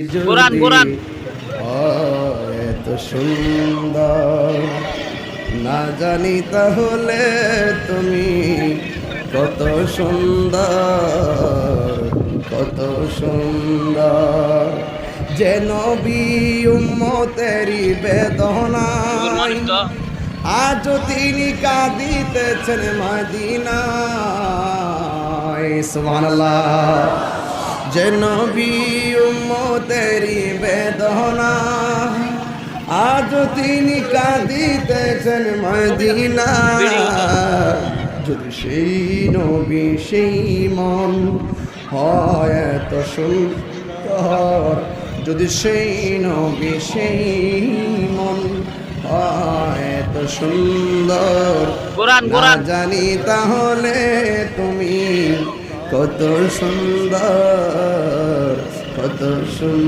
কোরআন, কোরআন। এত সুন্দর না জানি তাহলে তুমি কত সুন্দর কত সুন্দর। যে নবী উম্মতেরি বেদনা। আজ তিনি কাঁদিতেছেন মদিনায়। সুবহানাল্লাহ। যে নবী উম্মতেরি বেদনা। আজ তিনি কাঁদিতেছেন মদিনা। যদি সেই নবী সেই মন হয় এত সুন্দর। যদি সেই নবী সেই মন হয় এত সুন্দর। জানি তাহলে তুমি কত সুন্দর কত সুন্দর।